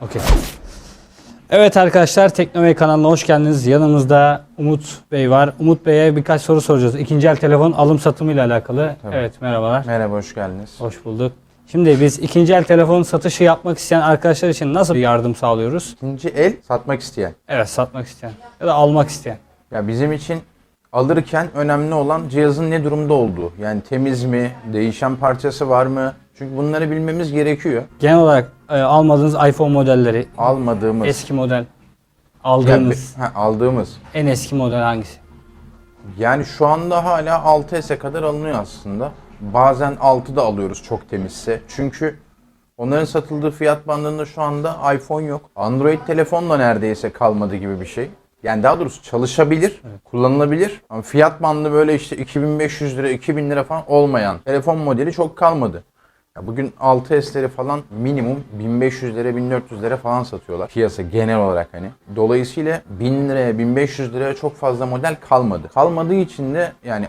Okey. Evet arkadaşlar Teknomey kanalına hoş geldiniz. Yanımızda Umut Bey var. Umut Bey'e birkaç soru soracağız. İkinci el telefon alım satımı ile alakalı. Tabii. Evet merhabalar. Merhaba, hoş geldiniz. Hoş bulduk. Şimdi biz ikinci el telefon satışı yapmak isteyen arkadaşlar için nasıl bir yardım sağlıyoruz? İkinci el satmak isteyen. Evet satmak isteyen ya da almak isteyen. Ya bizim için alırken önemli olan cihazın ne durumda olduğu. Yani temiz mi, değişen parçası var mı? Çünkü bunları bilmemiz gerekiyor. Genel olarak e, almadığınız iPhone modelleri, Almadığımız, eski model yani aldığınız be- ha, aldığımız. en eski model hangisi? Yani şu anda hala 6S'e kadar alınıyor aslında. Bazen 6 da alıyoruz çok temizse. Çünkü onların satıldığı fiyat bandında şu anda iPhone yok. Android telefon da neredeyse kalmadı gibi bir şey. Yani daha doğrusu çalışabilir, kullanılabilir. Ama fiyat bandı böyle işte 2500 lira, 2000 lira falan olmayan telefon modeli çok kalmadı. Ya bugün 6S'leri falan minimum 1500 lira 1400 lira falan satıyorlar. Piyasa genel olarak hani. Dolayısıyla 1000 liraya 1500 liraya çok fazla model kalmadı. Kalmadığı için de yani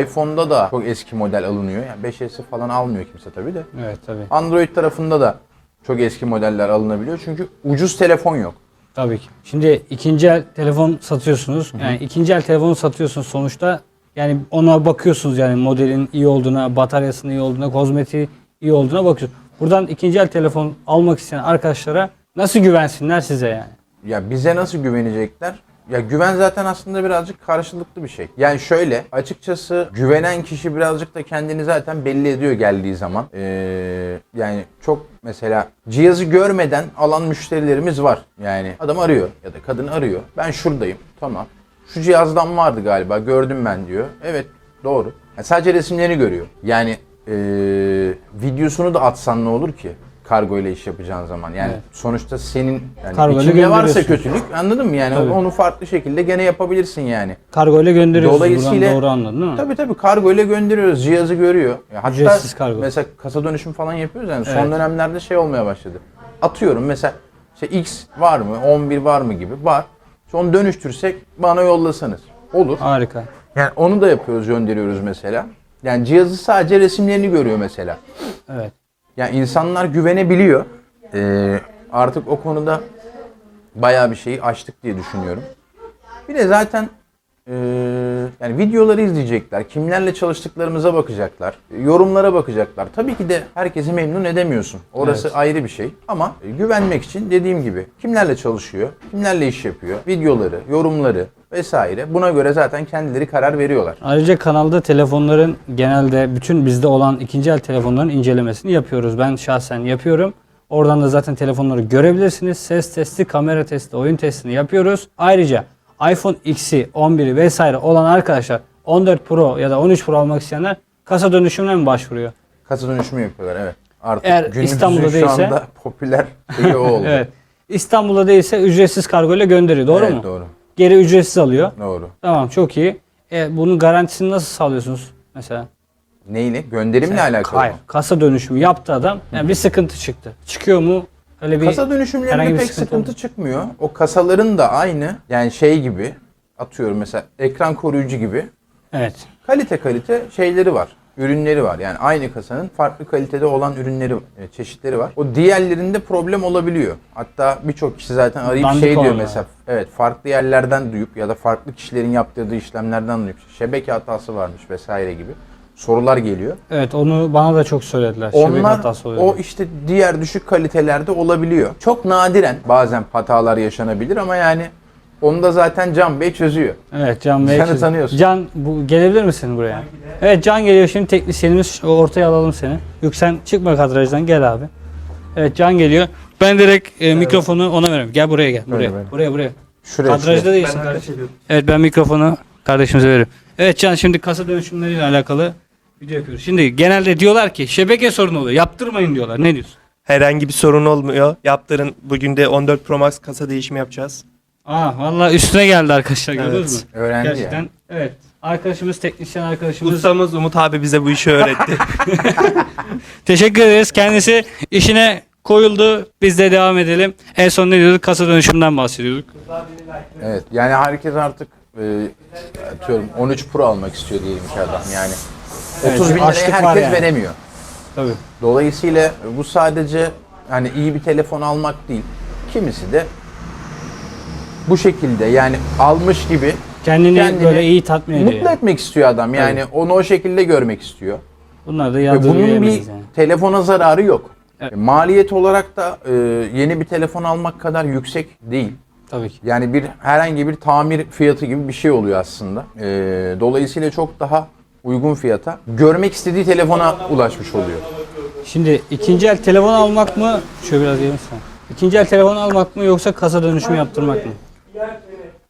iPhone'da da çok eski model alınıyor. Yani 5S'i falan almıyor kimse tabii de. Evet tabii. Android tarafında da çok eski modeller alınabiliyor. Çünkü ucuz telefon yok. Tabii ki. Şimdi ikinci el telefon satıyorsunuz. Yani ikinci el telefonu satıyorsunuz sonuçta. Yani ona bakıyorsunuz yani modelin iyi olduğuna, bataryasının iyi olduğuna, kozmetiği iyi olduğuna bakıyorsunuz. Buradan ikinci el telefon almak isteyen arkadaşlara nasıl güvensinler size yani? Ya bize nasıl güvenecekler? Ya güven zaten aslında birazcık karşılıklı bir şey. Yani şöyle açıkçası güvenen kişi birazcık da kendini zaten belli ediyor geldiği zaman. Ee, yani çok mesela cihazı görmeden alan müşterilerimiz var. Yani adam arıyor ya da kadın arıyor. Ben şuradayım tamam. Şu cihazdan vardı galiba gördüm ben diyor. Evet doğru. Ya sadece resimlerini görüyor. Yani ee, videosunu da atsan ne olur ki? Kargo ile iş yapacağın zaman. Yani Evet. sonuçta senin yani içinde varsa kötülük anladın mı? Yani Tabii. onu farklı şekilde gene yapabilirsin yani. Kargo ile gönderiyorsunuz. Dolayısıyla doğru anladın değil mi? Tabii tabii kargo ile gönderiyoruz. Cihazı görüyor. Ya hatta Ücretsiz kargo. mesela kasa dönüşüm falan yapıyoruz yani Evet. son dönemlerde şey olmaya başladı. Atıyorum mesela işte X var mı? 11 var mı gibi. Var. İşte onu dönüştürsek bana yollasanız. Olur. Harika. Yani onu da yapıyoruz, gönderiyoruz mesela. Yani cihazı sadece resimlerini görüyor mesela. Evet. Yani insanlar güvenebiliyor. Ee, artık o konuda bayağı bir şeyi aştık diye düşünüyorum. Bir de zaten ee, yani videoları izleyecekler, kimlerle çalıştıklarımıza bakacaklar, yorumlara bakacaklar. Tabii ki de herkesi memnun edemiyorsun. Orası Evet. ayrı bir şey. Ama e, güvenmek için dediğim gibi kimlerle çalışıyor, kimlerle iş yapıyor, videoları, yorumları vesaire. Buna göre zaten kendileri karar veriyorlar. Ayrıca kanalda telefonların genelde bütün bizde olan ikinci el telefonların incelemesini yapıyoruz. Ben şahsen yapıyorum. Oradan da zaten telefonları görebilirsiniz. Ses testi, kamera testi, oyun testini yapıyoruz. Ayrıca iPhone X'i, 11'i vesaire olan arkadaşlar 14 Pro ya da 13 Pro almak isteyenler kasa dönüşümüne mi başvuruyor? Kasa dönüşümü yapıyorlar evet. Artık Eğer İstanbul'da şu değilse- anda popüler şeyi o oldu. Evet. İstanbul'da değilse ücretsiz kargo ile gönderiyor. Doğru Evet, mu? Doğru. Geri ücretsiz alıyor. Doğru. Tamam çok iyi. E, bunun garantisini nasıl sağlıyorsunuz mesela? Neyle? Gönderimle alakalı. Hayır. mı? Kasa dönüşümü yaptı adam. Yani bir sıkıntı çıktı. Çıkıyor mu? Öyle bir Kasa dönüşümlerinde bir pek sıkıntı sıkıntı oldu. çıkmıyor. O kasaların da aynı yani şey gibi atıyorum mesela ekran koruyucu gibi Evet. kalite kalite şeyleri var. Ürünleri var. Yani aynı kasanın farklı kalitede olan ürünleri, e, çeşitleri var. O diğerlerinde problem olabiliyor. Hatta birçok kişi zaten arayıp Dandik şey diyor olanlar. mesela. Evet, farklı yerlerden duyup ya da farklı kişilerin yaptırdığı işlemlerden duyup şebeke hatası varmış vesaire gibi sorular geliyor. Evet onu bana da çok söylediler. Şebeke Onlar o işte diğer düşük kalitelerde olabiliyor. Çok nadiren bazen hatalar yaşanabilir ama yani onu da zaten Can Bey çözüyor. Evet Can Bey. Çiz- tanıyorsun. Can bu gelebilir misin buraya? Evet Can geliyor şimdi teknisyenimiz Şu ortaya alalım seni. Yüksen çıkma kadrajdan gel abi. Evet Can geliyor. Ben direkt e, mikrofonu ona veriyorum. Gel buraya gel. Buraya. böyle. Buraya buraya. Şuraya Kadrajda şuraya. değilsin kardeşim. Evet ben mikrofonu kardeşimize veriyorum. Evet Can şimdi kasa dönüşümleriyle alakalı video yapıyoruz. Şimdi genelde diyorlar ki şebeke sorunu oluyor. Yaptırmayın diyorlar. Ne diyorsun? Herhangi bir sorun olmuyor. Yaptırın. Bugün de 14 Pro Max kasa değişimi yapacağız. Aa vallahi üstüne geldi arkadaşlar gördünüz mü? Öğrendi Gerçekten ya. evet. Arkadaşımız teknisyen arkadaşımız. Ustamız Umut abi bize bu işi öğretti. Teşekkür ederiz. Kendisi işine koyuldu. Biz de devam edelim. En son ne diyorduk? Kasa dönüşümden bahsediyorduk. Evet. Yani herkes artık e, atıyorum 13 Pro almak istiyor diyelim ki adam yani. Evet, 30 bin liraya açlık var herkes yani. veremiyor. Tabii. Dolayısıyla bu sadece hani iyi bir telefon almak değil. Kimisi de bu şekilde yani almış gibi Kendini, Kendini böyle iyi tatmin ediyor. mutlu etmek istiyor adam. Yani onu o şekilde görmek istiyor. Bunlar da Ve bunun bir yani. telefona zararı yok. Evet. E, Maliyet olarak da e, yeni bir telefon almak kadar yüksek değil. Tabii ki. Yani bir herhangi bir tamir fiyatı gibi bir şey oluyor aslında. E, dolayısıyla çok daha uygun fiyata görmek istediği telefona ulaşmış oluyor. Şimdi ikinci el telefon almak mı? Şöyle biraz gelirsen. İkinci el telefon almak mı yoksa kasa dönüşümü yaptırmak mı?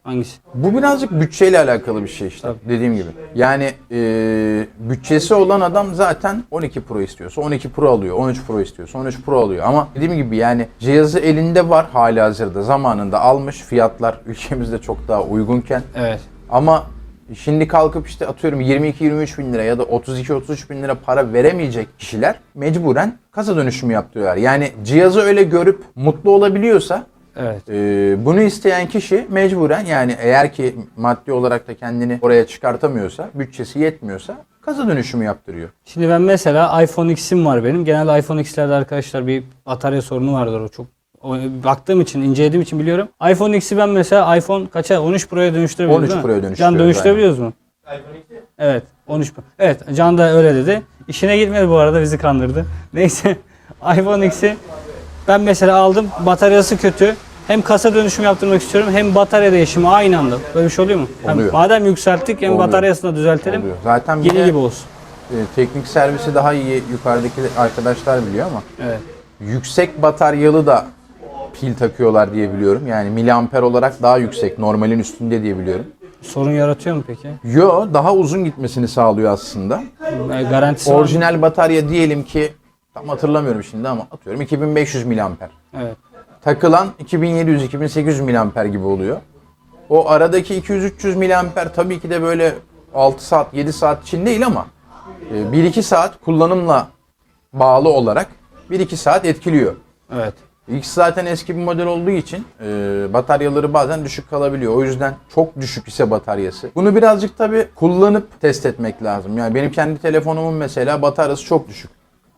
Hangisi? Bu birazcık bütçeyle alakalı bir şey işte dediğim gibi. Yani e, bütçesi olan adam zaten 12 Pro istiyorsa 12 Pro alıyor, 13 Pro istiyorsa 13 Pro alıyor. Ama dediğim gibi yani cihazı elinde var hali hazırda zamanında almış fiyatlar ülkemizde çok daha uygunken. Evet. Ama şimdi kalkıp işte atıyorum 22-23 bin lira ya da 32-33 bin lira para veremeyecek kişiler mecburen kasa dönüşümü yaptırıyorlar. Yani cihazı öyle görüp mutlu olabiliyorsa Evet. ee, bunu isteyen kişi mecburen yani eğer ki maddi olarak da kendini oraya çıkartamıyorsa, bütçesi yetmiyorsa kasa dönüşümü yaptırıyor. Şimdi ben mesela iPhone X'im var benim. Genelde iPhone X'lerde arkadaşlar bir batarya sorunu vardır o çok. Baktığım için, incelediğim için biliyorum. iPhone X'i ben mesela iPhone kaça? 13 Pro'ya dönüştürebiliyoruz 13 değil mi? Pro'ya Can dönüştürüyoruz, dönüştürebiliyoruz mu? Evet, 13 Pro. Evet, Can da öyle dedi. İşine gitmedi bu arada bizi kandırdı. Neyse, iPhone X'i ben mesela aldım. Bataryası kötü. Hem kasa dönüşümü yaptırmak istiyorum hem batarya değişimi aynı anda. Böyle bir şey oluyor mu? Hem Oluyor. madem yükselttik hem Oluyor. bataryasını da düzeltelim. Oluyor. Zaten bir Yeni de, gibi olsun. e, teknik servisi daha iyi yukarıdaki arkadaşlar biliyor ama Evet. yüksek bataryalı da pil takıyorlar diye biliyorum. Yani miliamper olarak daha yüksek, normalin üstünde diye biliyorum. Sorun yaratıyor mu peki? Yo, daha uzun gitmesini sağlıyor aslında. E, garantisi var mı? Orijinal batarya diyelim ki tam hatırlamıyorum şimdi ama atıyorum 2500 miliamper. Evet. Takılan 2700-2800 miliamper gibi oluyor. O aradaki 200-300 miliamper tabii ki de böyle 6 saat 7 saat için değil ama 1-2 saat kullanımla bağlı olarak 1-2 saat etkiliyor. Evet. X zaten eski bir model olduğu için e, bataryaları bazen düşük kalabiliyor. O yüzden çok düşük ise bataryası. Bunu birazcık tabii kullanıp test etmek lazım. Yani benim kendi telefonumun mesela bataryası çok düşük.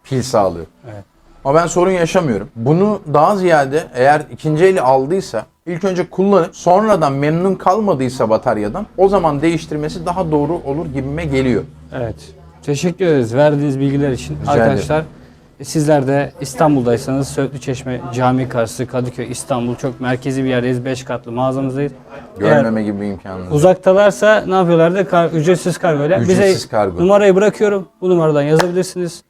Pil sağlığı. Evet. Ama ben sorun yaşamıyorum. Bunu daha ziyade eğer ikinci eli aldıysa ilk önce kullanıp sonradan memnun kalmadıysa bataryadan o zaman değiştirmesi daha doğru olur gibime geliyor. Evet. Teşekkür ederiz verdiğiniz bilgiler için. Rica Arkadaşlar e, sizler de İstanbul'daysanız Söğütlü Çeşme Cami karşısı Kadıköy İstanbul çok merkezi bir yerdeyiz. 5 katlı mağazamızdayız. Eğer Görmeme gibi bir imkanınız. uzaktalarsa ne yapıyorlardı? Kar, ücretsiz kargoyla. Ücretsiz Bize kargo. numarayı bırakıyorum. Bu numaradan yazabilirsiniz.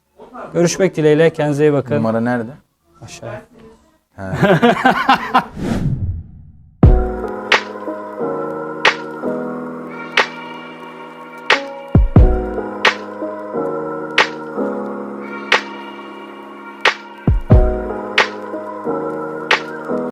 Görüşmek dileğiyle. Kendinize iyi bakın. Numara nerede? Aşağıya.